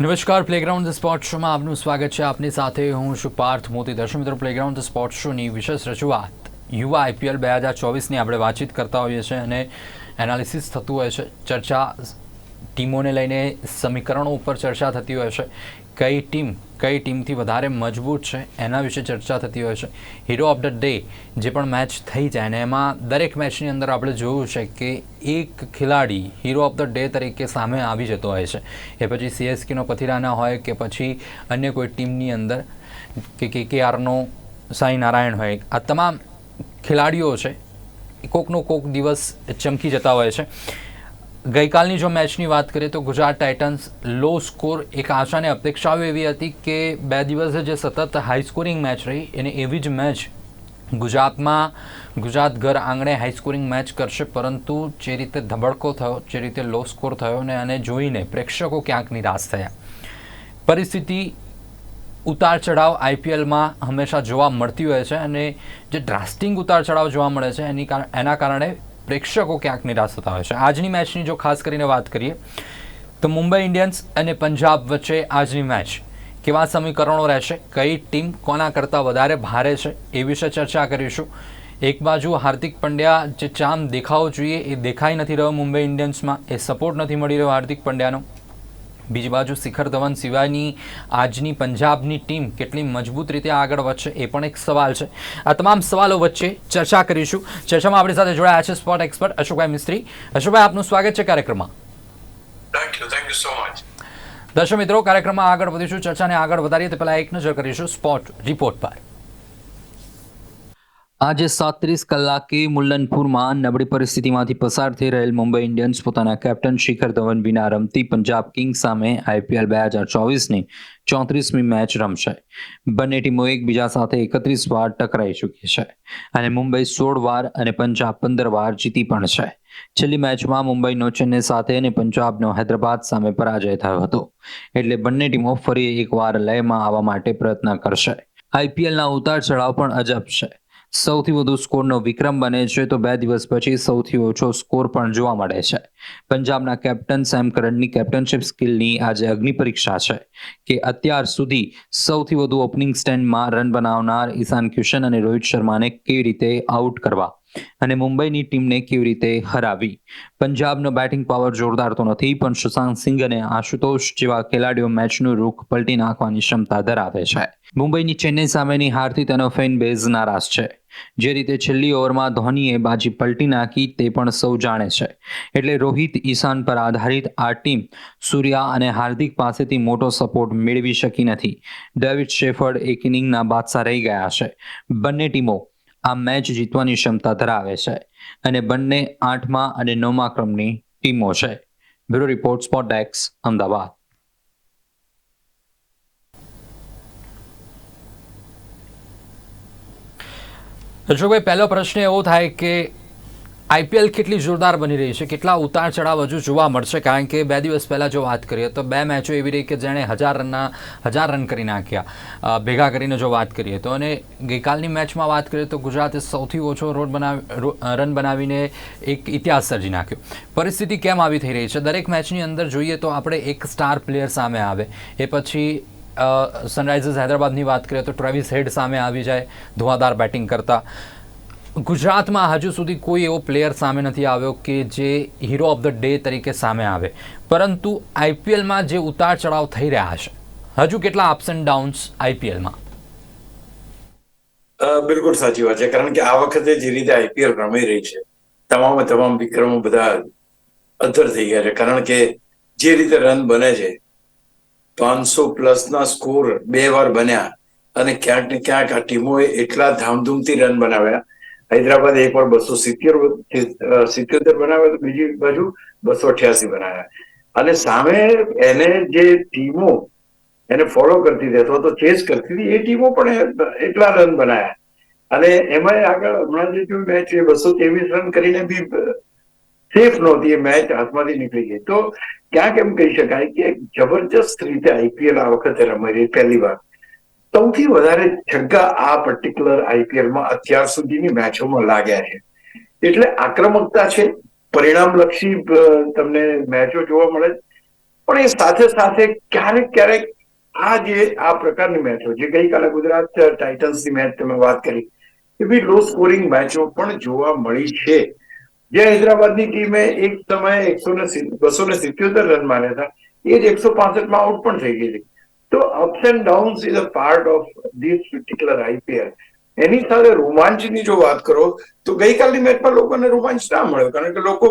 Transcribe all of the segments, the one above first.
નમસ્કાર playground the sport શોમાં આપનું સ્વાગત છે. આપની સાથે હું છું પાર્થ મોતી. દર્શક મિત્રો પ્લેગ્રાઉન્ડ ધ સ્પોર્ટ શોની વિશેષ રજૂઆત યુવા આઈપીએલ બે હજાર ચોવીસની આપણે વાતચીત કરતા હોઈએ છીએ અને એનાલિસિસ થતું હોય છે. ચર્ચા ટીમોને લઈને સમીકરણો ઉપર ચર્ચા થતી હોય છે. કઈ ટીમ, કઈ ટીમથી વધારે મજબૂત છે એના વિશે ચર્ચા થતી હોય છે. હીરો ઓફ ધ ડે જે પણ મેચ થઈ જાય ને એમાં દરેક મેચની અંદર આપણે જોયું છે કે એક ખેલાડી હીરો ઓફ ધ ડે તરીકે સામે આવી જતો હોય છે. એ પછી સીએસકેનો પથિરાના હોય કે પછી અન્ય કોઈ ટીમની અંદર કે કે કે આરનો સાઈ નારાયણ હોય. આ તમામ ખેલાડીઓ છે, કોકનો કોક દિવસ ચમકી જતા હોય છે. ગઈકાલની જો મેચની વાત કરીએ તો ગુજરાત ટાઇટન્સ લો સ્કોર એક આશાને અપેક્ષાઓ એવી હતી કે બે દિવસે જે સતત હાઈ સ્કોરિંગ મેચ રહી, એને એવી જ મેચ ગુજરાતમાં, ગુજરાત ઘર આંગણે હાઈ સ્કોરિંગ મેચ કરશે. પરંતુ જે રીતે ધબડકો થયો, જે રીતે લો સ્કોર થયો ને અને જોઈને પ્રેક્ષકો ક્યાંક નિરાશ થયા. પરિસ્થિતિ ઉતાર ચઢાવ આઈપીએલમાં હંમેશા જોવા મળતી હોય છે અને જે ડ્રાસ્ટિંગ ઉતાર ચઢાવ જોવા મળે છે એની એના કારણે પ્રેક્ષકો ક્યાંક નિરાશ થતા હોય છે. આજની મેચની જો ખાસ કરીને વાત કરીએ, તો મુંબઈ ઇન્ડિયન્સ અને પંજાબ વચ્ચે આજની મેચ કેવા સમીકરણો રહેશે? કઈ ટીમ કોના કરતાં વધારે ભારે છે? એ વિશે ચર્ચા કરીશું. એક બાજુ હાર્દિક પંડ્યા જે ચામ દેખાવો જોઈએ એ દેખાઈ નથી રહ્યો મુંબઈ ઇન્ડિયન્સમાં, એ સપોર્ટ નથી મળી રહ્યો હાર્દિક પંડ્યાનો. બીજી બાજુ શિખર ધવન સિવાયની આજની પંજાબની ટીમ કેટલી મજબૂત રીતે આગળ વધશે એ પણ એક સવાલ છે. આ તમામ સવાલો વચ્ચે ચર્ચા કરીશું. ચર્ચામાં આપણી સાથે જોડાયા છે સ્પોર્ટ એક્સપર્ટ અશોકભાઈ મિસ્ત્રી. અશોકભાઈ આપનું સ્વાગત છે કાર્યક્રમમાં. So much. દર્શક મિત્રો કાર્યક્રમમાં આગળ વધીશું. ચર્ચાને આગળ વધારીએ તે પહેલાં એક નજર કરીશું સ્પોર્ટ રિપોર્ટ પર. આજે સાત્રીસ કલાકે મુલ્લનપુરમાં નબળી પરિસ્થિતિમાંથી પસાર થઈ રહેલ મુંબઈ ઇન્ડિયન્સ પોતાના કેપ્ટન શિખર ધવન વિના રમતી પંજાબ કિંગ્સ સામે આઈપીએલ બે હજાર ચોવીસની ચોત્રીસમી મેચ રમશે. બંને ટીમો એકબીજા સાથે એકત્રીસ વાર ટકરાઈ ચૂકી છે અને મુંબઈ સોળ વાર અને પંજાબ પંદર વાર જીતી પણ છે. છેલ્લી મેચમાં મુંબઈનો ચેન્નઈ સાથે અને પંજાબનો હૈદરાબાદ સામે પરાજય થયો હતો. એટલે બંને ટીમો ફરી એકવાર લયમાં આવવા માટે પ્રયત્ન કરશે. આઈપીએલના ઉતાર ચઢાવ પણ અજબ છે. સૌથી વધુ સ્કોરનો વિક્રમ બને છે, તો બે દિવસ પછી સૌથી ઓછો સ્કોર પણ જોવા મળે છે. પંજાબના કેપ્ટન સેમ કરણની કેપ્ટનશિપ સ્કિલની આજે અગ્નિ પરીક્ષા છે, કે અત્યાર સુધી સૌથી વધુ ઓપનિંગ સ્ટેન્ડમાં રન બનાવનાર ઈશાન કિશન અને રોહિત શર્માને કેવી રીતે આઉટ કરવા? અને મુંબઈની ટીમને કેવી રીતે હરાવી? પંજાબનો બેટિંગ પાવર જોરદાર તો નથી, પણ સુશાંત સિંઘ અને આશુતોષ જેવા ખેલાડીઓ મેચનું રૂખ પલટી નાખવાની ક્ષમતા ધરાવે છે. મુંબઈની ચેન્નઈ સામેની હારથી તેનો ફેન બેઝ નારાજ છે. જે રીતે છેલ્લી ઓવરમાં ધોનીએ બાજી પલટી નાખી તે પણ સૌ જાણે છે. એટલે રોહિત ઈશાન પર આધારિત આ ટીમ સૂર્યા અને હાર્દિક પાસેથી મોટો સપોર્ટ મેળવી શકી નથી. ડેવિડ શેફર્ડ એક ઇનિંગના બાદશાહ રહી ગયા છે. બંને ટીમો આ મેચ જીતવાની ક્ષમતા ધરાવે છે અને બંને આઠમા અને નવમા ક્રમની ટીમો છે. બ્યુરો રિપોર્ટ સ્પોટ ડેક્સ અમદાવાદ. અશોકભાઈ, પહેલો પ્રશ્ન એવો થાય કે આઈપીએલ કેટલી જોરદાર બની રહી છે, કેટલા ઉતાર ચઢાવ હજુ જોવા મળશે, કારણ કે બે દિવસ પહેલાં જો વાત કરીએ તો બે મેચો એવી રહી કે જેણે હજાર રનના, હજાર રન કરી નાખ્યા ભેગા કરીને જો વાત કરીએ તો. અને ગઈકાલની મેચમાં વાત કરીએ તો ગુજરાતે સૌથી ઓછો રોડ બનાવી રન બનાવીને એક ઇતિહાસ સર્જી નાખ્યો. પરિસ્થિતિ કેમ આવી થઈ રહી છે? દરેક મેચની અંદર જોઈએ તો આપણે એક સ્ટાર પ્લેયર સામે આવે. એ પછી સનરાઇઝર્સ હૈદરાબાદની વાત કરીએ તો ટ્રેવિસ હેડ સામે આવી જાય ધુઆધાર બેટિંગ કરતા. ગુજરાતમાં હજુ સુધી કોઈ એવો પ્લેયર સામે નથી આવ્યો કે જે હીરો ઓફ ધ ડે તરીકે સામે આવે. પરંતુ આઈપીએલમાં જે ઉતાર ચઢાવ થઈ રહ્યા છે, હજુ કેટલા અપ્સ એન્ડ ડાઉન્સ આઈપીએલમાં બિલકુલ સાચી વાત છે. કારણ કે આ વખતે જે રીતે આઈપીએલ રમી રહી છે, તમામે તમામ વિક્રમો બધા અધર થઈ ગયા છે. કારણ કે જે રીતે રન બને છે, પાંચસો પ્લસ ના સ્કોર બે વાર બન્યા અને ક્યાંક ને ક્યાંક આ ટીમોએ એટલા ધામધૂમથી રન બનાવ્યા હૈદરાબાદ એક વાર બસો સિત્તેર સિત્યોતેર બનાવ્યા તો બીજી બાજુ બસો અઠ્યાસી બનાવ્યા. અને સામે એને જે ટીમો એને ફોલો કરતી હતી અથવા તો ચેસ કરતી હતી, એ ટીમો પણ એટલા રન બનાવ્યા અને એમાં આગળ હમણાં જે મેચ એ બસો ત્રેવીસ રન કરીને બી સેફ નહોતી, એ મેચ હાથમાંથી નીકળી ગઈ. તો ક્યાંક એમ કહી શકાય કે જબરજસ્ત રીતે આઈપીએલ આ વખતે રમાઈ રહી, પહેલી વાર. સૌથી વધારે છગ્ગા આ પર્ટિક્યુલર આઈપીએલમાં અત્યાર સુધીની મેચોમાં લાગ્યા છે. એટલે આક્રમકતા છે, પરિણામલક્ષી તમને મેચો જોવા મળે. પણ એ સાથે સાથે ક્યારેક ક્યારેક આ જે, આ પ્રકારની મેચો, જે ગઈકાલે ગુજરાત ટાઇટન્સની મેચ તમે વાત કરી એવી લો સ્કોરિંગ મેચો પણ જોવા મળી છે. જે હૈદરાબાદની ટીમે એક સમયે એકસો ને બસો ને સિત્યોતેર રન માર્યા હતા. એ જ એકસો પાસઠમાં આઉટ પણ થઈ ગઈ હતી. તો ups and downs is a part of this particular IPL એની સાથે રોમાંચની જો વાત કરો, તો ગઈકાલની મેચમાં લોકોને રોમાંચ ના મળ્યો, કારણ કે લોકો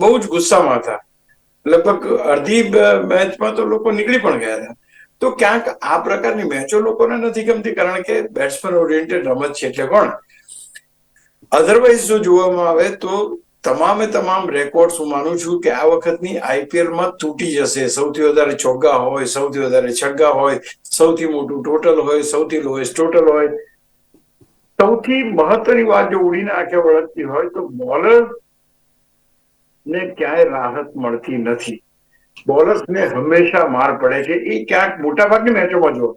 બહુ જ ગુસ્સામાં હતા. લગભગ અડધી મેચમાં તો લોકો નીકળી પણ ગયા હતા. તો ક્યાંક આ પ્રકારની મેચો લોકોને નથી ગમતી, કારણ કે બેટ્સમેન ઓરિએન્ટેડ રમત છે એટલે પણ અધરવાઇઝ જો જોવામાં આવે તો તમામે તમામ રેકોર્ડ હું માનું છું કે આ વખતની આઈપીએલમાં તૂટી જશે. સૌથી વધારે ચોગ્ગા હોય, સૌથી વધારે છગ્ગા હોય, સૌથી મોટું ટોટલ હોય, સૌથી લોએસ્ટ ટોટલ હોય. સૌથી મહત્વની વાત જો ઉડીને આંખે વળગતી હોય તો બોલર ને ક્યાંય રાહત મળતી નથી. બોલર્સને હંમેશા માર પડે છે. એ ક્યાંક મોટાભાગની મેચોમાં જો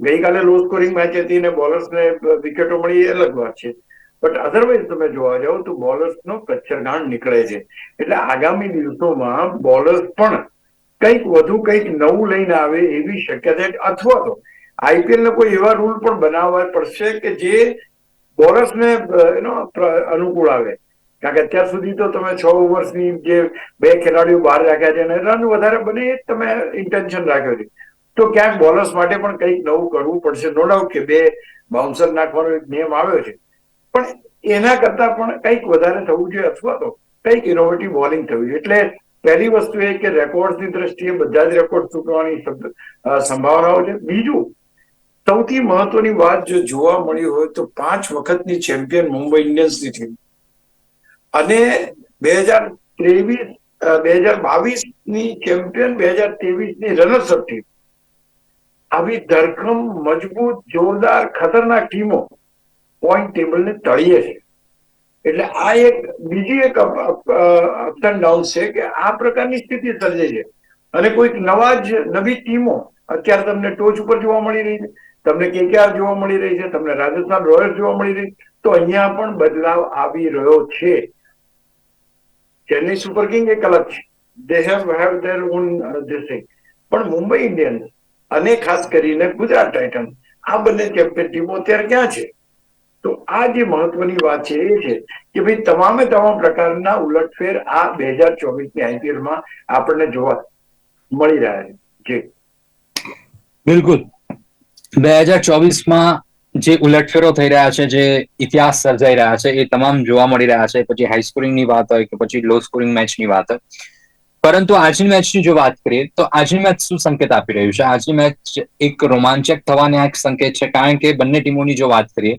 ગઈકાલે લો સ્કોરિંગ મેચ હતી ને બોલર્સ ને વિકેટો મળી એ અલગ વાત છે. બટ અધરવાઇઝ તમે જોવા જાઓ તો બોલર્સ નો કચ્છરગાણ નીકળે છે. એટલે આગામી દિવસોમાં બોલર્સ પણ કંઈક વધુ કંઈક નવું લઈને આવે એવી શક્યતા અથવા તો આઈપીએલ ને કોઈ એવા રૂલ પણ બનાવવા પડશે કે જે બોલર્સને એનો અનુકૂળ આવે. કારણ કે અત્યાર સુધી તો તમે છ ઓવર્સની જે બે ખેલાડીઓ બહાર રાખ્યા છે અને રન વધારે બને એ તમે ઇન્ટેન્શન રાખ્યો છે. તો ક્યાંક બોલર્સ માટે પણ કંઈક નવું કરવું પડશે. નો ડાઉટ કે બે બાઉન્સર નાખવાનો એક નિયમ આવ્યો છે. પણ એના કરતા પણ કંઈક વધારે થવું જોઈએ અથવા તો કંઈક ઇનોવેટિવ બોલિંગ થવું જોઈએ. એટલે પહેલી વસ્તુ એ કે રેકોર્ડની દ્રષ્ટિએ બધા જ રેકોર્ડ તૂટવાની સંભાવનાઓ છે. બીજું, સૌથી મહત્વની વાત જો જોવા મળી હોય તો પાંચ વખતની ચેમ્પિયન મુંબઈ ઇન્ડિયન્સની ટીમ અને બે હજાર ત્રેવીસ બે હજાર બાવીસની ચેમ્પિયન બે હજાર ત્રેવીસની રનર્સઅપ ટીમ આવી ધરખમ, મજબૂત, જોરદાર, ખતરનાક ટીમો પોઈન્ટ ટેબલને તળીએ છે એટલે આ એક, બીજી એક અપ એન્ડ ડાઉન છે કે આ પ્રકારની સ્થિતિ સર્જે છે. અને કોઈક નવા જ, નવી ટીમો અત્યારે તમને ટોચ ઉપર જોવા મળી રહી છે. તમને કેકેઆર જોવા મળી રહી છે. તમને રાજસ્થાન રોયલ્સ જોવા મળી રહી તો અહીંયા પણ બદલાવ આવી રહ્યો છે. ચેન્નઈ સુપર કિંગ એક અલગ છે. They have have their own this પણ મુંબઈ ઇન્ડિયન્સ અને ખાસ કરીને ગુજરાત ટાઇટન્સ, આ બંને ચેમ્પિયન ટીમો અત્યારે ક્યાં છે? તો આ જે મહત્વની વાત છે એ છે કે ભાઈ તમામે તમામ પ્રકારના ઉલટફેર આ બે હજાર ચોવીસની આઈપીએલ આપણને જોવા મળી રહ્યા છે. જે બિલકુલ. બે હજાર ચોવીસમાં જે ઉલટફેરો થઈ રહ્યા છે, જે ઇતિહાસ સર્જાઈ રહ્યા છે, એ તમામ જોવા મળી રહ્યા છે. પછી હાઈ સ્કોરિંગની વાત હોય કે પછી લો સ્કોરિંગ મેચની વાત હોય. પરંતુ આજની મેચની જો વાત કરીએ, તો આજની મેચ શું સંકેત આપી રહ્યું છે? આજની મેચ એક રોમાંચક થવાના એક સંકેત છે. કારણ કે બંને ટીમોની જો વાત કરીએ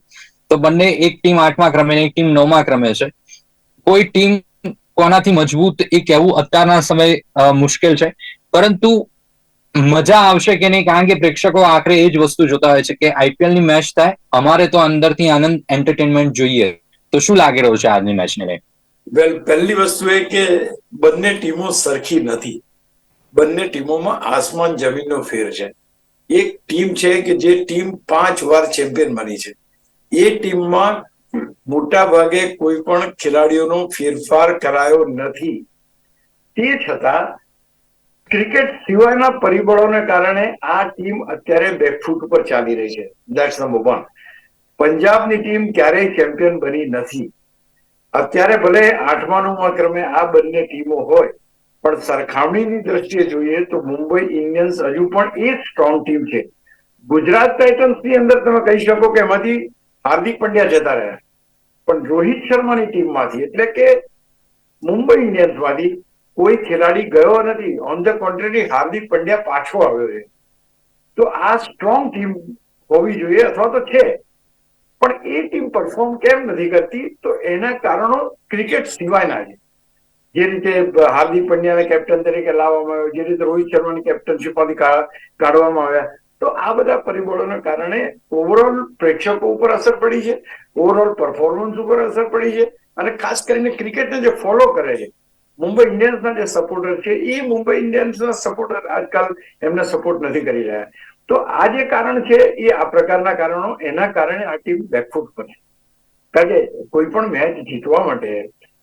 તો બંને એક ટીમ આઠમા ક્રમે એક ટીમ નવમા ક્રમે છે. કોઈ ટીમ કોનાથી મજબૂત એ કહેવું અત્યારના સમય મુશ્કેલ છે. પરંતુ મજા આવશે કે નહીં, કારણ કે પ્રેક્ષકો આખરે એ જ વસ્તુ જોતા હોય છે કે આઈપીએલની મેચ થાય, અમારે તો અંદરથી આનંદ એન્ટરટેનમેન્ટ જોઈએ. તો શું લાગી રહ્યું છે આજની મેચને લઈને? વેલ પહેલી વસ્તુ એ કે બંને ટીમો સરખી નથી. બંને ટીમોમાં આસમાન જમીનનો ફેર છે. એક ટીમ છે કે જે ટીમ પાંચ વાર ચેમ્પિયન બની છે. એ ટીમમાં મોટા ભાગે કોઈ પણ ખેલાડીઓનો ફેરફાર કરાયો નથી. તે છતાં ક્રિકેટ સિવાયના પરિબળોને કારણે આ ટીમ અત્યારે બેકફૂટ ઉપર ચાલી રહી છે. દેટ્સ નંબર વન પંજાબની ટીમ ક્યારેય ચેમ્પિયન બની નથી. અત્યારે ભલે આઠમા નવમા ક્રમે આ બંને ટીમો હોય, પણ સરખામણીની દ્રષ્ટિએ જોઈએ તો મુંબઈ ઇન્ડિયન્સ હજુ પણ એ સ્ટ્રોંગ ટીમ છે. ગુજરાત ટાઇટન્સની અંદર તમે કહી શકો કે એમાંથી હાર્દિક પંડ્યા જતા રહ્યા. પણ રોહિત શર્માની ટીમમાંથી, એટલે કે મુંબઈ ઇન્ડિયન્સમાંથી કોઈ ખેલાડી ગયો નથી. On the contrary Hardik Pandya પાછો આવ્યો છે. તો આ સ્ટ્રોંગ ટીમ હોવી જોઈએ અથવા તો છે. પણ એ ટીમ પરફોર્મ કેમ નથી કરતી? તો એના કારણો ક્રિકેટ સિવાયના છે. જે રીતે હાર્દિક પંડ્યાને કેપ્ટન તરીકે લાવવામાં આવ્યો, જે રીતે રોહિત શર્માની કેપ્ટનશીપમાંથી કાઢવામાં આવ્યા. તો આ બધા પરિબળોના કારણે ઓવરઓલ પ્રેક્ષકો ઉપર અસર પડી છે ઓવરઓલ પરફોર્મન્સ ઉપર અસર પડી છે અને ખાસ કરીને ક્રિકેટને જે ફોલો કરે છે, મુંબઈ ઇન્ડિયન્સના જે સપોર્ટર છે, એ મુંબઈ ઇન્ડિયન્સના સપોર્ટર આજકાલ એમને સપોર્ટ નથી કરી રહ્યા. તો આ જે કારણ છે એ આ પ્રકારના કારણો, એના કારણે આ ટીમ બેકફૂટ પર કારણ કે કોઈ પણ મેચ જીતવા માટે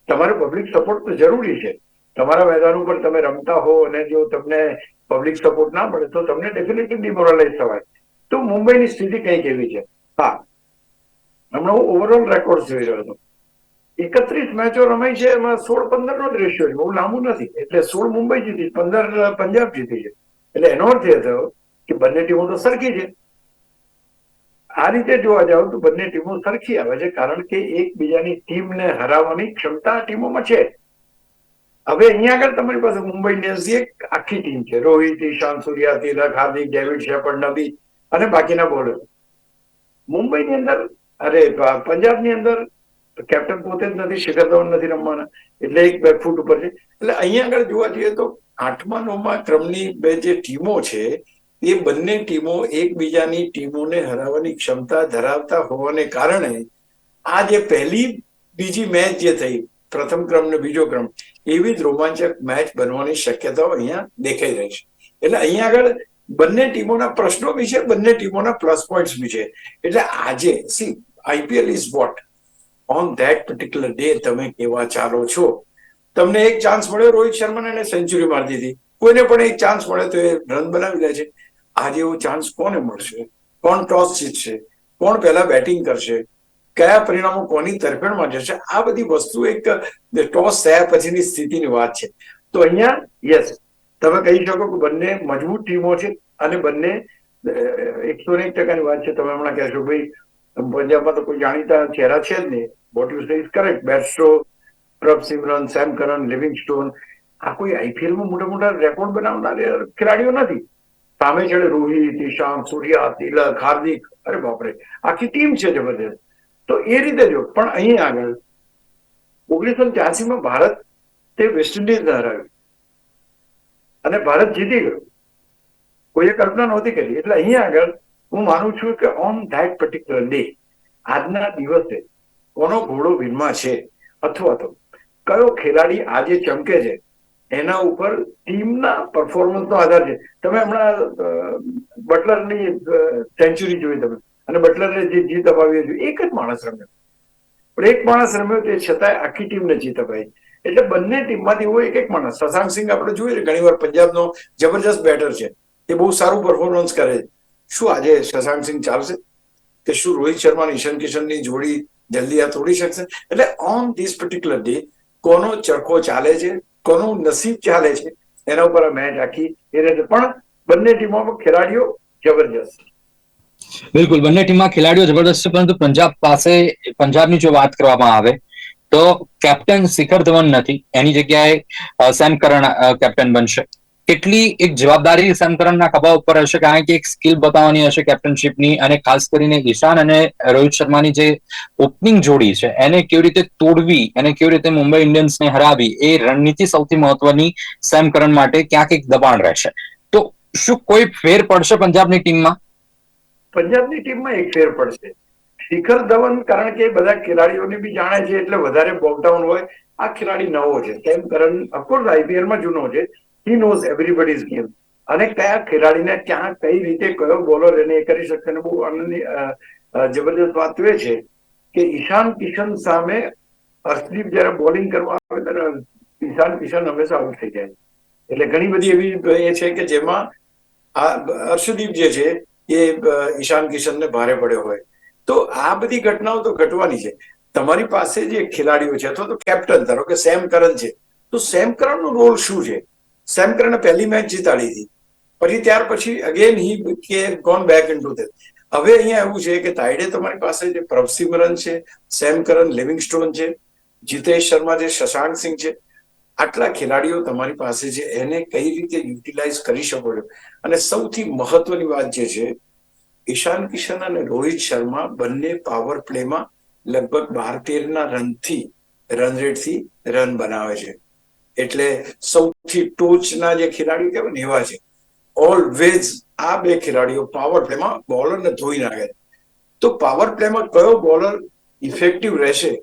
તમારે પબ્લિક સપોર્ટ તો જરૂરી છે. તમારા મેદાન ઉપર તમે રમતા હો અને જો તમને પબ્લિક સપોર્ટ ના મળે તો તમને ડેફિનેટલી ડિમોરલાઇઝ થવાય. તો મુંબઈની સ્થિતિ કંઈક એવી છે? હા. હમણાં હું ઓવરઓલ રેકોર્ડ જોઈ રહ્યો હતો એકત્રીસ મેચો રમાઈ છે, એમાં સોળ પંદર નો જ રેશિયો છે. બહુ લાંબુ નથી. એટલે સોળ મુંબઈ જીતી, પંદર, પંજાબ જીતી છે. એટલે એનો અર્થ એ થયો કે બંને ટીમો તો સરખી છે. આ રીતે જોવા જાવ તો બંને ટીમો સરખી આવે છે, કારણ કે એકબીજાની ટીમને હરાવવાની ક્ષમતા ટીમોમાં છે. હવે અહીંયા આગળ તમારી પાસે મુંબઈ ઇન્ડિયન્સની એક આખી ટીમ છે. રોહિત, ઈશાન, સૂર્યા, તિલક, હાર્દિક, ડેવિડ શેપર્ડ નબી અને બાકીના બોલર મુંબઈની અંદર, અરે પંજાબની અંદર કેપ્ટન પોતે જ નથી, શિખર ધવન નથી રમવાના. એટલે એક બે ફૂટ ઉપર છે. એટલે અહીંયા આગળ જોવા જઈએ તો આઠમા, નવમા ક્રમની બે જે ટીમો છે, એ બંને ટીમો એકબીજાની ટીમોને હરાવવાની ક્ષમતા ધરાવતા હોવાને કારણે આ જે પહેલી, બીજી મેચ જે થઈ પ્રથમ ક્રમ ને બીજો ક્રમ, એવી જ રોમાંચક મેચ બનવાની શક્યતાઓ અહીંયા દેખાઈ રહી છે. એટલે અહીંયા આગળ બંને ટીમોના પ્રશ્નો બી છે, બંને ટીમોના પ્લસ પોઈન્ટ્સ બી છે. એટલે આજે see IPL is what on that particular day તમે કેવા ચાલો છો? તમને એક ચાન્સ મળ્યો રોહિત શર્માને એને સેન્ચુરી મારી દીધી કોઈને પણ એક ચાન્સ મળે તો એ રન બનાવી લે છે. આજે એવો ચાન્સ કોને મળશે? કોણ ટોસ જીતશે? કોણ પહેલા બેટિંગ કરશે? કયા પરિણામો કોની તરફેણમાં જશે? આ બધી વસ્તુ એક ટોસ થયા પછીની સ્થિતિની વાત છે. તો અહીંયા, યસ, તમે કહી શકો કે બંને મજબૂત ટીમો છે અને બંને એકસો ને એક ટકાની વાત છે. તમે હમણાં કહેશો, ભાઈ, પંજાબમાં તો કોઈ જાણીતા ચહેરા છે જ નહીં. What you say is correct Bairstow Prabh Simran Sam Curran Livingstone આ કોઈ આઈપીએલમાં મોટા મોટા રેકોર્ડ બનાવનાર ખેલાડીઓ નથી. સામે ચડે રોહિત, ઈશાંત સૂર્યા તિલક, હાર્દિક. અરે બાપરે, આખી ટીમ છે જબરદસ્ત તો એ રીતે જો પણ અહીં આગળ ઓગણીસો ત્યાસી માં ભારત તે વેસ્ટ ઇન્ડિઝને હરાવ્યું. અને ભારત જીતી ગયું. કોઈએ કલ્પના નહોતી કરી. એટલે અહીં આગળ હું માનું છું કે ઓન ધેટ પર્ટિક્યુલર ડે આજના દિવસે કોનો ઘોડો વિનમાં છે? અથવા તો કયો ખેલાડી આજે ચમકે છે? એના ઉપર ટીમના પરફોર્મન્સનો આધાર છે. તમે હમણાં બટલરની સેન્ચુરી જોઈ તમે. અને બટલરે જે જીત અપાવી હતી, એક જ માણસ રમ્યો. પણ એક માણસ રમ્યો તે છતાંય આખી ટીમને જીત અપાઈ. એટલે બંને ટીમમાંથી એવો એક એક માણસ શશાંક સિંહ આપણે જોઈએ ઘણી વાર પંજાબનો જબરજસ્ત બેટર છે. એ બહુ સારું પરફોર્મન્સ કરે શું આજે શશાંક સિંહ ચાલશે? કે શું રોહિત શર્મા ઈશાન કિશનની જોડી જલ્દી આ તોડી શકશે? એટલે ઓન ધીસ પર્ટિક્યુલર ડે કોનો ચરખો ચાલે છે, કોનું નસીબ ચાલે છે, એના ઉપર મેચ આખી એ રીતે પણ બંને ટીમોમાં ખેલાડીઓ જબરજસ્ત બિલકુલ. બંને ટીમમાં ખેલાડીઓ જબરદસ્ત છે, પરંતુ પંજાબ પાસે, પંજાબની જો વાત કરવામાં આવે, તો કેપ્ટન શિખર ધવન નથી. એની જગ્યાએ સેમ કરણ કેપ્ટન બનશે. કેટલી એક જવાબદારી સેમ કરણના ખભા ઉપર હશે, કારણ કે એક સ્કિલ બતાવવાની હશે કેપ્ટનશીપની, અને ખાસ કરીને ઈશાન અને રોહિત શર્માની જે ઓપનિંગ જોડી છે, એને કેવી રીતે તોડવી અને કેવી રીતે મુંબઈ ઇન્ડિયન્સને હરાવી, એ રણનીતિ સૌથી મહત્વની સેમ કરણ માટે ક્યાંક એક દબાણ રહેશે. તો શું કોઈ ફેર પડશે પંજાબની ટીમમાં? પંજાબની ટીમમાં એક ફેર પડશે. શિખર ધવન, કારણ કે બધા ખેલાડીઓને બી જાણે છે, એટલે વધારે બોકડાઉન હોય. આ ખેલાડી નવો છે. તેમ કરણ અફકોર્સ આઈપીએલમાં જૂનો છે. હી નોઝ એવરીબડીઝ ગેમ અને કયા ખેલાડીને ક્યાં કઈ રીતે કયો બોલર એને એ કરી શકશે અને બહુ આનંદની જબરદસ્ત વાત એ છે કે ઈશાન કિશન સામે હર્ષદીપ જયારે બોલિંગ કરવા આવે ત્યારે ઈશાન કિશન હંમેશા આઉટ થઈ જાય. એટલે ઘણી બધી એવી એ છે કે જેમાં આ હર્ષદીપ જે છે એ ઈશાન કિશનને ભારે પડ્યો હોય. તો આ બધી ઘટનાઓ તો ઘટવાની છે. તમારી પાસે જે ખેલાડીઓ છે, અથવા તો કેપ્ટન ધારો કે સેમ કરન છે, તો સેમ કરનનો રોલ શું છે? સેમ કરને પહેલી મેચ જીતાડી હતી. પછી ત્યાર પછી અગેન હી કે ગોન બેક ઇન ટુ હવે અહીંયા એવું છે કે તાઈડે તમારી પાસે જે પ્રભસિમરન છે, સેમ કરન લિવિંગસ્ટોન છે, જીતેશ શર્મા છે, શશાંક સિંહ છે આટલા ખેલાડીઓ તમારી પાસે છે, એને કઈ રીતે યુટિલાઇઝ કરી શકો છો? અને સૌથી મહત્વની વાત જે છે, ઈશાન કિશન અને રોહિત શર્મા બંને પાવર પ્લેમાં લગભગ બાર તેરના રનથી રન રેટથી રન બનાવે છે. એટલે સૌથી ટોચના જે ખેલાડીઓ કહેવાય ને, એવા છે. ઓલવેઝ આ બે ખેલાડીઓ પાવર પ્લેમાં બોલરને ધોઈ નાખે. તો પાવર પ્લેમાં કયો બોલર ઇફેક્ટિવ રહેશે?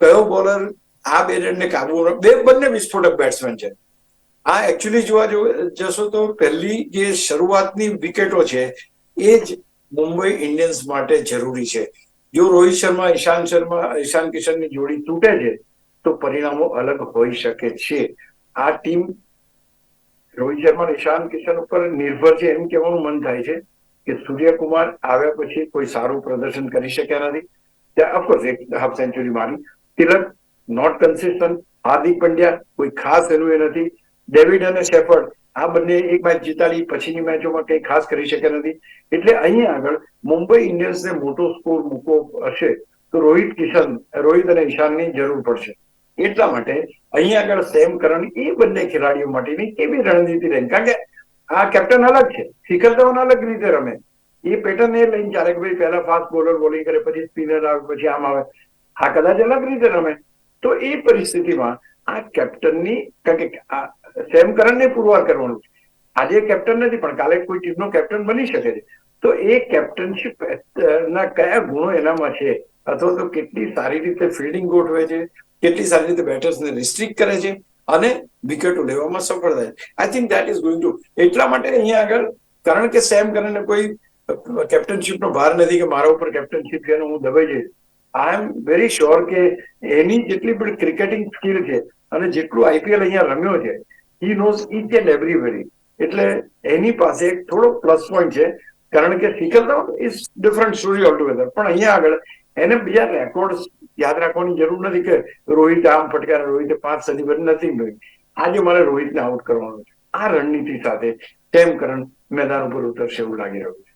કયો બોલર આ બે રનને કાબુ બે બંને વિસ્ફોટક બેટ્સમેન છે. આ એકચ્યુઅલી જોવા જશો તો પહેલી જે શરૂઆતની વિકેટો છે, એ જ મુંબઈ ઇન્ડિયન્સ માટે જરૂરી છે. જો રોહિત શર્મા ઈશાન શર્મા ઈશાન કિશનની જોડી તૂટે છે, તો પરિણામો અલગ હોઈ શકે છે. આ ટીમ રોહિત શર્મા ઈશાન કિશન ઉપર નિર્ભર છે એમ કહેવાનું મન થાય છે કે સૂર્યકુમાર આવ્યા પછી કોઈ સારું પ્રદર્શન કરી શક્યા નથી. ત્યાં ઓફકોર્સ એક હાફ સેન્ચુરી મારી તિલક નોટ કન્સિસ્ટન્ટ હાર્દિક પંડ્યા કોઈ ખાસ એનું એ નથી. ડેવિડ અને શેફર્ડ આ બંને એક મેચ જીતાડી, પછીની મેચોમાં કંઈ ખાસ કરી શક્યા નથી. એટલે અહીંયા આગળ મુંબઈ ઇન્ડિયન્સને મોટો સ્કોર મૂકવો હશે તો રોહિત કિશન, રોહિત અને ઈશાનની જરૂર પડશે. એટલા માટે અહીંયા આગળ સેમ કરણ એ બંને ખેલાડીઓ માટેની કેવી રણનીતિ રહે કારણ કે આ કેપ્ટન અલગ છે. શિખર ધવન અલગ રીતે રમે. એ પેટર્ન એ લઈને ચાલે કે ભાઈ પહેલા ફાસ્ટ બોલર બોલિંગ કરે, પછી સ્પિનર આવે, પછી આમ આવે. આ કદાચ અલગ રીતે રમે. તો એ પરિસ્થિતિમાં આ કેપ્ટનની, કારણ કે સેમ કરણને પુરવાર કરવાનું છે. આજે કેપ્ટન નથી, પણ કાલે કોઈ ટીમનો કેપ્ટન બની શકે છે. તો એ કેપ્ટનશીપ ના કયા ગુણો એનામાં છે? અથવા તો કેટલી સારી રીતે ફિલ્ડિંગ ગોઠવે છે? કેટલી સારી રીતે બેટર્સને રિસ્ટ્રિક્ટ કરે છે? અને વિકેટો લેવામાં સફળ થાય છે. I think that is going to એટલા માટે અહીંયા આગળ, કારણ કે સેમ કરણને કોઈ કેપ્ટનશીપનો ભાર નથી કે મારા ઉપર કેપ્ટનશીપ છે હું દબાઈ જઈશ. આઈ એમ વેરી શ્યોર કે એની જેટલી પણ ક્રિકેટિંગ સ્કિલ છે અને જેટલું આઈપીએલ અહીંયા રમ્યો છે he knows each and everybody એટલે એની પાસે એક થોડો પ્લસ પોઈન્ટ છે, કારણ કે cycle is different story all together પણ અહીંયા આગળ એને બીજા રેકોર્ડ યાદ રાખવાની જરૂર નથી કે રોહિત આમ ફટકારે, રોહિતે પાંચ સદી પર નથી જોઈ આજે મારે રોહિતને આઉટ કરવાનો છે. આ રણનીતિ સાથે તેમ કરણ મેદાન ઉપર ઉતરશે એવું લાગી રહ્યું છે.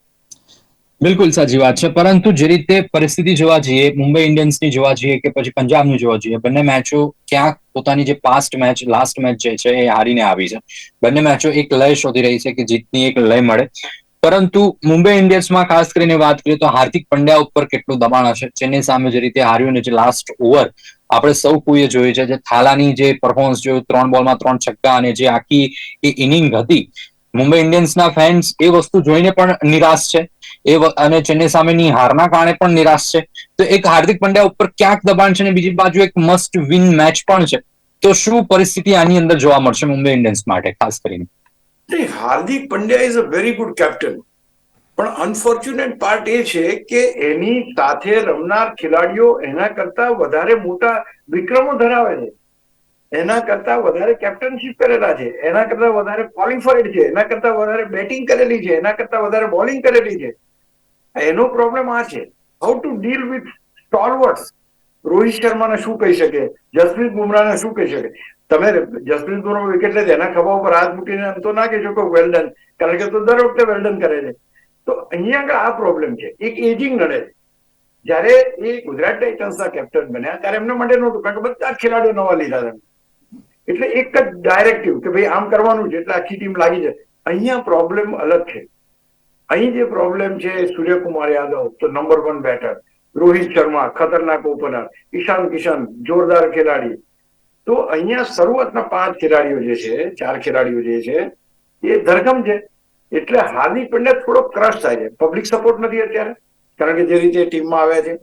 બિલકુલ સાચી વાત છે. પરંતુ જે રીતે પરિસ્થિતિ જોવા જઈએ, મુંબઈ ઇન્ડિયન્સની જોવા જઈએ કે પછી પંજાબની જોવા જઈએ, બંને મેચો ક્યાંક પોતાની જે પાસ્ટ મેચ લાસ્ટ મેચ જે છે એ હારીને આવી છે. બંને મેચો એક લય શોધી રહી છે કે જીતની એક લય મળે. પરંતુ મુંબઈ ઇન્ડિયન્સમાં ખાસ કરીને વાત કરીએ તો હાર્દિક પંડ્યા ઉપર કેટલું દબાણ હશે? ચેન્નઈ સામે જે રીતે હાર્યું ને જે લાસ્ટ ઓવર આપણે સૌ કોઈએ જોયું છે, જે થાલાની જે પરફોર્મન્સ જોયું, ત્રણ બોલમાં ત્રણ છક્કા અને જે આખી એ ઇનિંગ હતી મુંબઈ ઇન્ડિયન્સના ફેન્સ એ વસ્તુ જોઈને પણ નિરાશ છે. એ અને ચેન્નઈ સામેની હારના કારણે પણ નિરાશ છે. તો એક હાર્દિક પંડ્યા ઉપર ક્યાંક દબાણ છે અને બીજી બાજુ એક મસ્ટ વિન મેચ પણ છે. તો શું પરિસ્થિતિ આની અંદર જોવા મળશે મુંબઈ ઇન્ડિયન્સ માટે, ખાસ કરીને? Hardik Pandya is a very good captain પણ અનફોર્ચ્યુનેટ પાર્ટ એ છે કે એની સાથે રમનાર ખેલાડીઓ એના કરતા વધારે મોટા વિક્રમો ધરાવે છે. એના કરતા વધારે કેપ્ટનશીપ કરેલા છે, એના કરતા વધારે ક્વોલિફાઈડ છે, એના કરતા વધારે બેટિંગ કરેલી છે, એના કરતા વધારે બોલિંગ કરેલી છે. એનો પ્રોબ્લેમ આ છે how to deal with stalwarts Rohit શર્માને શું કહી શકે? જસપ્રીત બુમરાહને શું કહી શકે? તમે જસપ્રીત બુમરાહ વિકેટ લે એના ખભા ઉપર હાથ મૂકીને એમ તો ના કહી શકો વેલ્ડન કારણ કે તો દર વખતે વેલ્ડન કરે છે. તો અહીંયા આગળ આ પ્રોબ્લેમ છે, એક એજિંગ નડે છે. જ્યારે એ ગુજરાત ટાઇટન્સના કેપ્ટન બન્યા, ત્યારે એમના માટે નહોતું, કારણ કે બધા ખેલાડીઓ નવા લીધા હતા એટલે એક જ ડાયરેક્ટિવ કે ભાઈ આમ કરવાનું છે એટલે આખી ટીમ લાગી જાય. અહીંયા પ્રોબ્લેમ અલગ છે. અહીં જે પ્રોબ્લેમ છે, સૂર્યકુમાર યાદવ, તો number one batter Rohit Sharma, ખતરનાક ઓપનર ઈશાન કિશન, જોરદાર ખેલાડી. તો અહીંયા શરૂઆતના પાંચ ખેલાડીઓ જે છે, ચાર ખેલાડીઓ જે છે, એ ધરગમ છે. એટલે હાર્દિક પંડ્યા થોડો ક્રશ થાય છે. પબ્લિક સપોર્ટ નથી અત્યારે, કારણ કે જે રીતે ટીમમાં આવ્યા છે.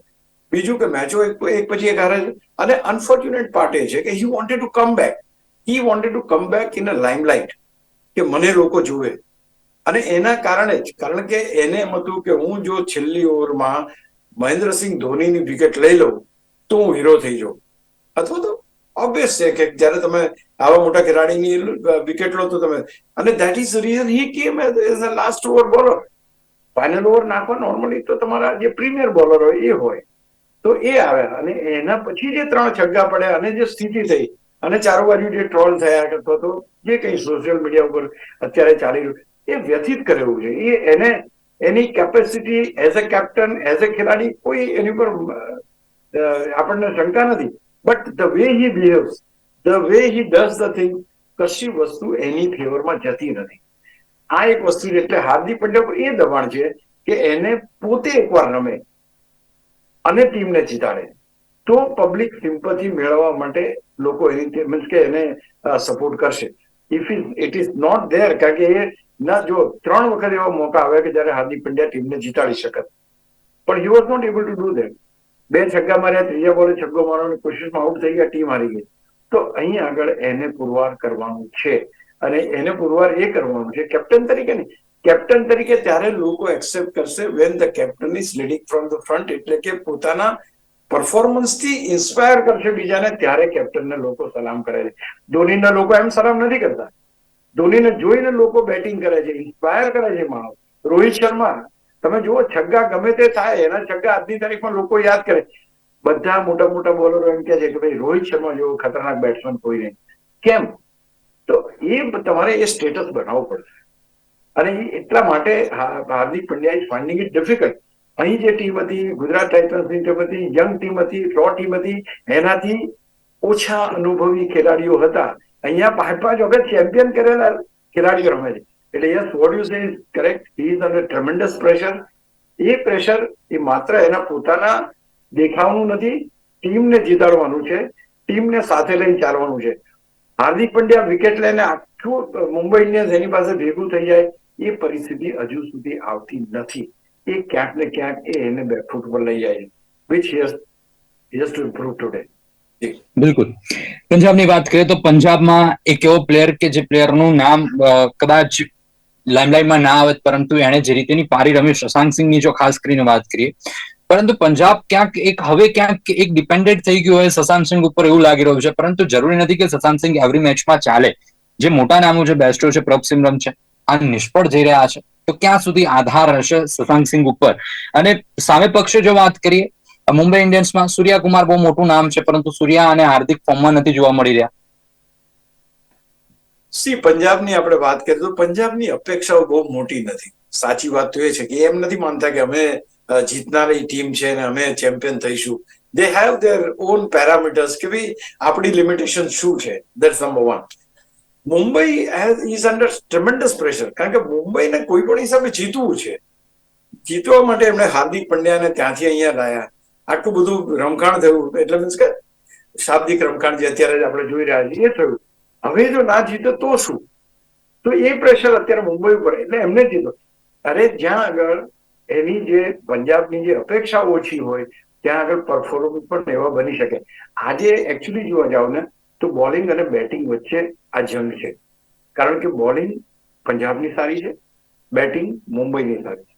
બીજું કે મેચો એક પછી એક હારે છે. અને અનફોર્ચ્યુનેટ પાર્ટ એ છે કે he wanted to come back he wanted to come back in a limelight કે મને લોકો જુએ. અને એના કારણે જ, કારણ કે એને એમ હતું કે હું જો છેલ્લી ઓવરમાં મહેન્દ્રસિંહ ધોનીની વિકેટ લઈ લઉં, તો હું હીરો થઈ જાઉં. અથવા તો ઓબ્વિયસ છે કે જ્યારે તમે આવા મોટા ખેલાડીની વિકેટ લો તો તમે. અને that is reason he came as a last over bowler final over નાખવા નોર્મલી તો તમારા જે પ્રીમિયર બોલર હોય એ હોય. તો એ આવ્યા અને એના પછી જે ત્રણ છગ્ગા પડ્યા અને જે સ્થિતિ થઈ અને ચારો બાજુ જે ટ્રોલ થયા અથવા તો જે કંઈ સોશિયલ મીડિયા ઉપર અત્યારે ચાલી રહ્યું, એ વ્યથિત કરે એવું છે. એ એને, એની capacity as a captain as a ખેલાડી, કોઈ એની પર આપણને શંકા નથી. But the way he behaves the way he does the thing કશી વસ્તુ એની ફેવરમાં જતી નથી. આ એક વસ્તુ છે, એટલે હાર્દિક પંડ્યા પર એ દબાણ છે કે એને પોતે એકવાર રમે અને ટીમને જીતાડે. તો પબ્લિક સિમ્પથી મેળવવા માટે લોકો એની મીન્સ કે એને સપોર્ટ કરશે. If it is not there કારણ કે એ ના જો ત્રણ વખત એવા મોકા આવ્યા કે જ્યારે હાર્દિક પંડ્યા ટીમને જીતાડી શકત પણ he was not able to do that બે છગ્ગા માર્યા, ત્રીજા બોલે છગ્ગો મારવાની કોશિશમાં આઉટ થઈ ગયા, ટીમ હારી ગઈ. તો અહીં આગળ એને પુરવાર કરવાનું છે. અને એને પુરવાર એ કરવાનું છે કેપ્ટન તરીકે નહીં. કેપ્ટન તરીકે ત્યારે લોકો એક્સેપ્ટ કરશે when the captain is leading from the front એટલે કે પોતાના પરફોર્મન્સથી ઇન્સ્પાયર કરશે બીજાને, ત્યારે કેપ્ટનને લોકો સલામ કરે છે. ધોનીના લોકો એમ સલામ નથી કરતા. ધોનીને જોઈને લોકો બેટિંગ કરે છે ઇન્સ્પાયર કરે છે માણસ. રોહિત શર્મા, તમે જુઓ, છગ્ગા ગમે તે થાય, એના છગ્ગા આજની તારીખમાં લોકો યાદ કરે. બધા મોટા મોટા બોલરો એમ કે છે કે ભાઈ, રોહિત શર્મા જેવો ખતરનાક બેટ્સમેન કોઈ નહીં. કેમ? તો એ તમારે એ સ્ટેટસ બનાવવું પડશે. અને એટલા માટે Hardik Pandya is finding it difficult અહીં જે ટીમ હતી, ગુજરાત ટાઇટન્સની ટીમ હતી, યંગ ટીમ હતી રો ટીમ હતી, એનાથી ઓછા અનુભવી ખેલાડીઓ હતા. અહીંયા પાંચ પાંચ વખત ચેમ્પિયન કરેલા ખેલાડીઓ રમે છે. એટલે yes what you say correct he is under tremendous pressure A pressure એ માત્ર એના પોતાના દેખાવનું નથી, ટીમને જીતાડવાનું છે, ટીમને સાથે લઈને ચાલવાનું છે. હાર્દિક પંડ્યા વિકેટ લઈને આખું મુંબઈ ઇન્ડિયન્સ એની પાસે ભેગું થઈ જાય, એ પરિસ્થિતિ હજુ સુધી આવતી નથી. એ ક્યાંક ને ક્યાંક એને બેકફૂટ પર લઈ જાય which yes to improve today બિલકુલ. પંજાબની વાત કરીએ તો પંજાબમાં એક એવો પ્લેયર કે જે પ્લેયરનું નામ કદાચ લાઇમલાઇટમાં ના આવે, પરંતુ એણે જે રીતેની પારી રમી, શશાંક સિંહની જો ખાસ કરીને વાત કરીએ, પરંતુ પંજાબ ક્યાંક એક, હવે ક્યાંક એક ડિપેન્ડેન્ટ થઈ ગયું હોય શશાંક સિંહ ઉપર એવું લાગી રહ્યું છે, પરંતુ જરૂરી નથી કે શશાંક સિંહ એવરી મેચમાં ચાલે. જે મોટા નામો છે બેસ્ટો છે, પ્રભ સિમરન છે, આ નિષ્ફળ જઈ રહ્યા છે. તો ક્યાં સુધી આધાર રહેશે શશાંક સિંઘ ઉપર? અને સામે પક્ષે જો વાત કરીએ મુંબઈ ઇન્ડિયન્સમાં સૂર્યાકુમાર બહુ મોટું નામ છે, પરંતુ સૂર્યા અને હાર્દિક ફોર્મમાં નથી જોવા મળી રહ્યા. સી, પંજાબની આપણે વાત કરીએ તો પંજાબની અપેક્ષાઓ બહુ મોટી નથી. સાચી વાત તો એ છે કે એમ નથી માનતા કે અમે જીતનારી ટીમ છે અને અમે ચેમ્પિયન થઈશું. They have their own parameters કે ભાઈ આપણી લિમિટેશન શું છે? That's number one Mumbai is under tremendous pressure કારણ કે મુંબઈને કોઈ પણ હિસાબે જીતવું છે. જીતવા માટે એમણે હાર્દિક પંડ્યાને ત્યાંથી અહીંયા લાયા. આટલું બધું રમખાણ થયું. એટલે મીન્સ કે શાબ્દિક રમખાણ જે અત્યારે આપણે જોઈ રહ્યા છીએ, એ થયું. હવે જો ના જીતે તો શું? તો એ પ્રેશર અત્યારે મુંબઈ ઉપર એટલે એમને જીતો. અરે જ્યાં આગળ એની જે પંજાબની જે અપેક્ષા ઓછી હોય, ત્યાં આગળ પરફોર્મન્સ પણ એવા બની શકે. આજે એકચ્યુઅલી જોવા જાવ ને તો બોલિંગ અને બેટિંગ વચ્ચે આ જંગ છે. કારણ કે બોલિંગ પંજાબની સારી છે, બેટિંગ મુંબઈની સારી છે.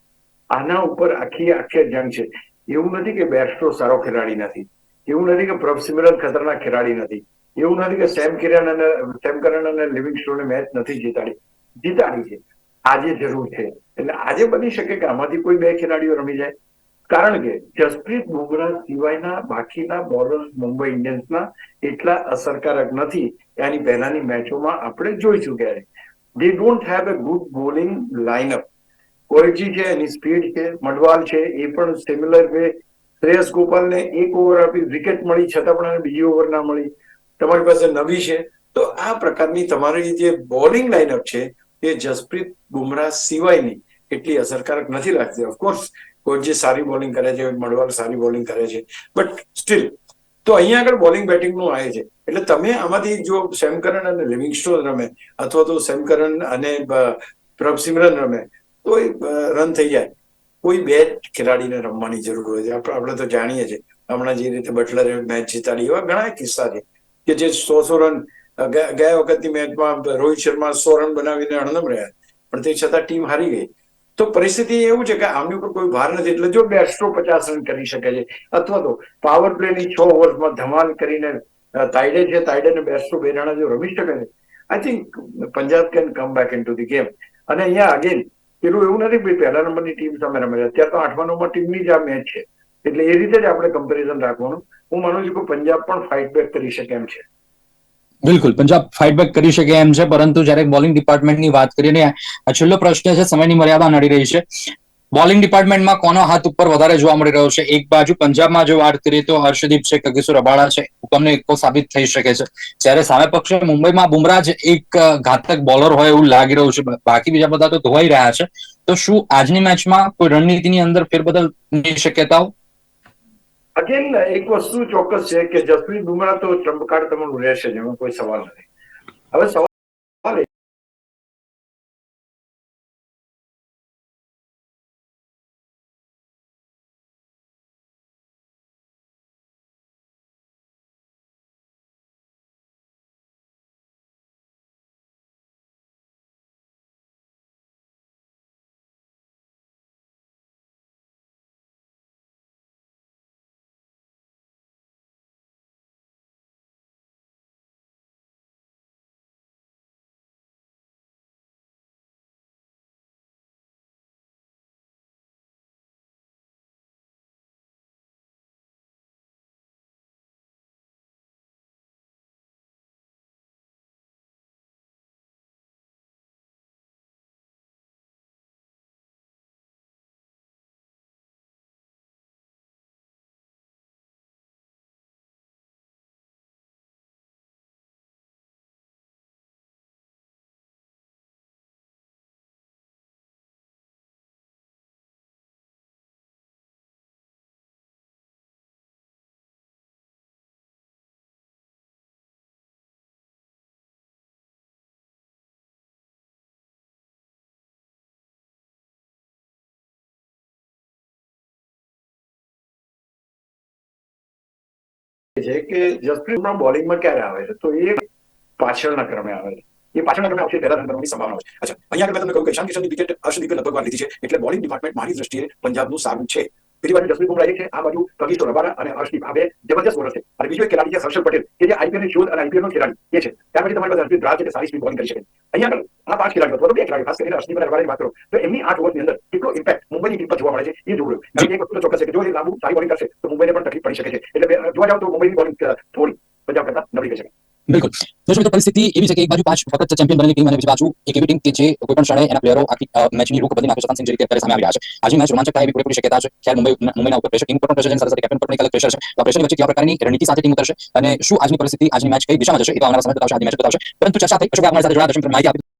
આના ઉપર આખી આખી જંગ છે. એવું નથી કે બેસ્ટો સારો ખેલાડી નથી. એવું નથી કે પ્રભ સિમરન ખતરનાક ખેલાડી નથી. એવું નથી કે સેમ કિરણ અને સેમ કરન અને લિવિંગસ્ટોને મેચ નથી જીતાડી. જીતાડી છે. આજે જરૂર છે. એટલે આજે બની શકે કે આમાંથી કોઈ બે ખેલાડીઓ રમી જાય. કારણ કે જસપ્રીત બુમરાહ સિવાયના બાકીના બોલર્સ મુંબઈ ઇન્ડિયન્સના એટલા અસરકારક નથી. એની પહેલાની મેચોમાં આપણે જોઈ ચૂક્યા છે. They don't have a good bowling lineup Coetzee છે, એની સ્પીડ છે, મડવાલ છે, એ પણ સિમિલર વે શ્રેયસ ગોપાલને એક ઓવર આપી વિકેટ મળી, છતાં પણ બીજી ઓવર ના મળી. તમારી પાસે નવી છે. તો આ પ્રકારની તમારી જે બોલિંગ લાઇનઅપ છે, એ જસપ્રીત બુમરાહ સિવાયની એટલી અસરકારક નથી લાગતી. ઓફકોર્સ કોચજી સારી બોલિંગ કરે છે મડવાલ સારી બોલિંગ કરે છે. બટ સ્ટીલ તો અહીંયા આગળ બોલિંગ બેટિંગનું આવે છે. એટલે તમે આમાંથી જો સેમકરણ અને લિવિંગસ્ટોન રમે, અથવા તો સેમકરન અને બ- પ્રભસિમરન રમે, તો એ રન થઈ જાય. કોઈ બે ખેલાડીને રમવાની જરૂર હોય છે. આપણે તો જાણીએ છીએ. હમણાં જે રીતે બટલરે મેચ જીતાડી, એવા ઘણા કિસ્સા છે કે જે સો સો રન ગયા વખતની મેચમાં રોહિત શર્મા સો રન બનાવીને અણનમ રહ્યા. પણ તે છતાં ટીમ હારી ગઈ. તો પરિસ્થિતિ એવું છે કે આમની ઉપર કોઈ ભાર નથી. એટલે જો બેસ્ટો પચાસ રન કરી શકે છે, અથવા તો પાવર પ્લેની છ ઓવર્સમાં ધમાલ કરીને તાઇડે છે તાઇડેને બેસો બેસ્ટો બેરાણા જો રમી શકે છે I think Punjab can come back into the game અને અહીંયા અગેન પેલું એવું નથી કે પહેલા નંબરની ટીમ સામે રમે છે. અત્યારે તો આઠમા નંબર ટીમની જ આ મેચ છે. એટલે એ રીતે જ આપણે કમ્પેરિઝન રાખવાનું. હું માનું છું કે પંજાબ પણ ફાઇટ બેક કરી શકે એમ છે. બિલકુલ. પંજાબ ફાઇટ બેક કરી શકે એમ છે, પરંતુ જ્યારે બોલિંગ ડિપાર્ટમેન્ટની વાત કરીને આ છેલ્લો પ્રશ્ન છે, સમયની મર્યાદા નડી રહી છે. બોલિંગ ડિપાર્ટમેન્ટમાં કોનો હાથ ઉપર વધારે જોવા મળી રહ્યો છે? એક બાજુ પંજાબમાં જો વાત કરીએ તો હર્ષદીપ છે, કગીસુ રબાડા છે, હુકમને એકો સાબિત થઈ શકે છે. જ્યારે સામે પક્ષે મુંબઈમાં બુમરાહ જ એક ઘાતક બોલર હોય એવું લાગી રહ્યું છે. બાકી બીજા બધા તો ધોવાઈ રહ્યા છે. તો શું આજની મેચમાં કોઈ રણનીતિની અંદર ફેરબદલની શક્યતાઓ? અગેન એક વસ્તુ ચોક્કસ છે કે જસપ્રીત બુમરાહ તો ટ્રમ્પ તમારું રહેશે જ એમાં કોઈ સવાલ નથી. હવે સવાલ છે કે જસપ્રીત બોલિંગમાં ક્યારે આવે છે? તો એ પાછળના ક્રમે આવે છે. એ પાછળના ક્રમે આવશે પહેલા નંબરની સંભાવના છે. અચ્છા, અહીંયા આગળ મેં તમને કહ્યું કે ઈશાન કિશનની વિકેટ હર્ષદીપે લગભગ વાર લીધી છે. એટલે બોલિંગ ડિપાર્ટમેન્ટ મારી દ્રષ્ટિએ પંજાબનું સારું છે. બીજી જસપ્રીત બુમરાહ છે, આ બાજુ કગીસો રબાડા અને હર્ષદીપ આ બે જબરદસ્ત બોલર છે. અને બીજો એક ખેલાડી છે, હર્ષલ પટેલ, કે જે આઈપીએલ શોધ અને આઈપીએલ નો ખેલાડી, એ છે. ત્યાર પછી તમારી પાસે હર્ષદીપ રાજ છે સારી સ્પીડ બોલિંગ કરી શકે. અહીંયા આ પાંચ ખેલાડીઓ અથવા બે ખેલાડી ખાસ કરીને હર્ષદીપ અને રબાડાની વાત કરો, તો એમની આઠ ઓવરની અંદર કેટલો ઇમ્પેક્ટ મુંબઈની ટીમ પર જોવા મળે છે, એ જોવું કારણ કે એક વસ્તુ ચોક્કસ છે કે જો એ લાંબુ સારી બોલિંગ કરશે, તો મુંબઈને પણ તકલીફ પડી શકે છે. એટલે જોવા જાવ તો મુંબઈની બોલિંગ થોડી પંજાબ કરતા નબળી કહી બિલકુલ. દોસ્તો મિત્રો, પરિસ્થિતિ એવી છે કે એક બાજુ પાંચ વખત ચેમ્પિયન બનેલી ટીમ અને બીજી બાજુ એક એવી ટીમ કે જે કોઈ પણ ક્ષણે એના પ્લેયરો આખી મેચની રૂપ બદલી નાખે સિંહ જે અત્યારે સામે આવી રહ્યા છે. આજની મેચ રોમાંચક થાય એવી પૂરેપૂરી શક્યતા છે. ખ્યાલ મુંબઈ મુંબઈના ઉપર પ્રેશર ટીમ પર પ્રેશર છે સાથે કેપ્ટન પર પણ પ્રેશર છે. આ પ્રેશરની વચ્ચે કેવા પ્રકારની રણનીતિ સાથે ટીમ ઉતરશે અને શું આજની પરિસ્થિતિ, આજની મેચ કઈ દિશામાં જશે એ તો આવનારા સમય બતાવશે આજની મેચ બતાવશે પરંતુ ચર્ચા થઈ અશોક આપણા સાથે જોડાયા માહિતી આપી